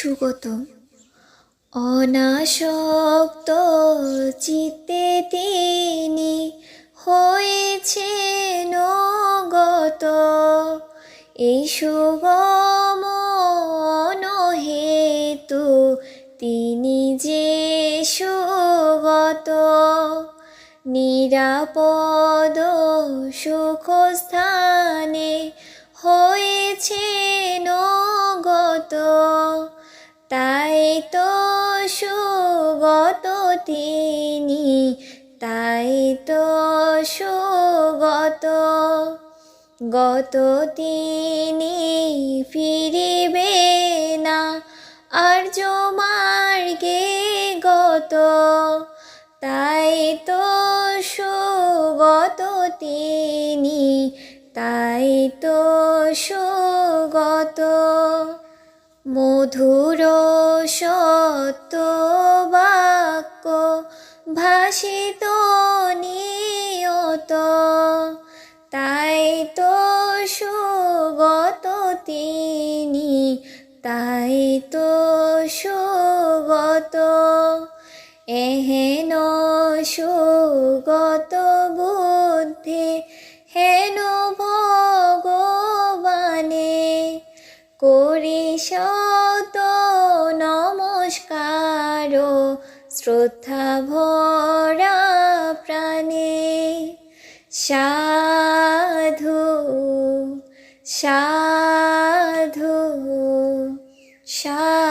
সুগত। অনাসক্ত চিত্তে তিনি হয়েছে গত এই সুগম হেতু তিনি যে সুগত। নিরাপদ সুখস্থানে হয়েছে তিনি, তাই তো সুগত। গত তিনি ফিরিবে না আর্য মার্গে গত। তাই তো সুগত তিনি, তাই তো সুগত। মধুর সত্য ভাসিত নিয়ত, তাই তো সুগত তিনি, তাই তো সুগত। এহেন সুগত বুদ্ধে, হেন ভগবানে করি শত নমস্কার শ্রদ্ধা ভরা প্রাণে সাধু সাধু সাধু।